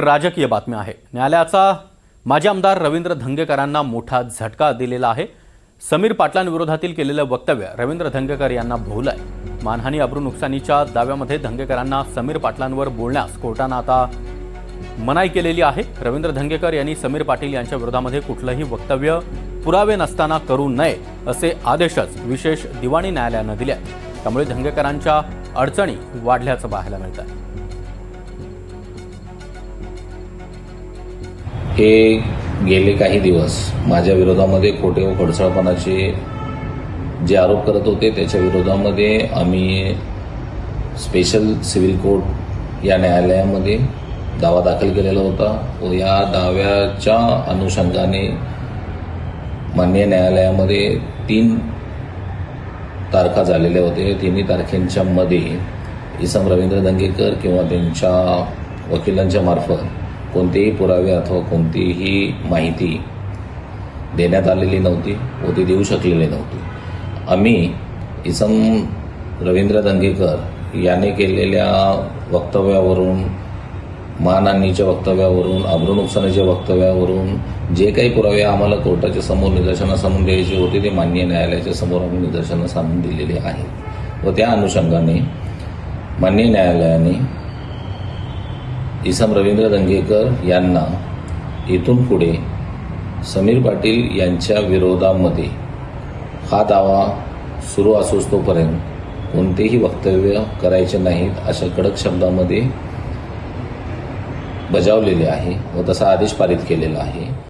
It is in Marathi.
राजकीय बातमी आहे. न्यायालयाचा माजी आमदार रवींद्र धंगेकरांना मोठा झटका दिलेला आहे. समीर पाटलांविरोधातील केलेलं वक्तव्य रवींद्र धंगेकर यांना भोवलंय. मानहानी अब्रू नुकसानीच्या दाव्यामध्ये धंगेकरांना समीर पाटलांवर बोलण्यास कोर्टानं आता मनाई केलेली आहे. रवींद्र धंगेकर यांनी समीर पाटील यांच्या विरोधामध्ये कुठलंही वक्तव्य पुरावे नसताना करू नये असे आदेशच विशेष दिवाणी न्यायालयानं दिले त्यामुळे धंगेकरांच्या अडचणी वाढल्याचं पाहायला मिळत हे गेले काही दिवस माझ्या विरोधामध्ये खोटे व खडसळपणाचे जे आरोप करत होते त्याच्या विरोधामध्ये आम्ही स्पेशल सिव्हिल कोर्ट या न्यायालयामध्ये दावा दाखल केलेला होता व या दाव्याच्या अनुषंगाने मान्य न्यायालयामध्ये तीन तारखा झालेल्या होत्या. तिन्ही तारखेंच्या मध्ये इसम रवींद्र दंगेकर किंवा त्यांच्या वकिलांच्या मार्फत कोणतेही पुरावे अथवा कोणतीही माहिती देण्यात आलेली नव्हती व ती देऊ शकलेली नव्हती. आम्ही इसम रवींद्र दंगेकर याने केलेल्या वक्तव्यावरून मानहानीच्या वक्तव्यावरून अब्रू नुकसानीच्या वक्तव्यावरून जे काही पुरावे आम्हाला कोर्टाच्या समोर निदर्शनासमोर द्यायची द्यायचे होते ते मान्य न्यायालयाच्या समोर आम्ही निदर्शनास आणून दिलेले आहेत. व त्या अनुषंगाने मान्य न्यायालयाने इसम रवींद्र दंगेकर यांना इथून पुढे समीर पाटील यांच्या विरोधामध्ये हा दावा सुरू असोस तोपर्यंत कोणतेही वक्तव्य करायचे नाहीत अशा कडक शब्दामध्ये बजावलेले आहे व तसा आदेश पारित केलेला आहे.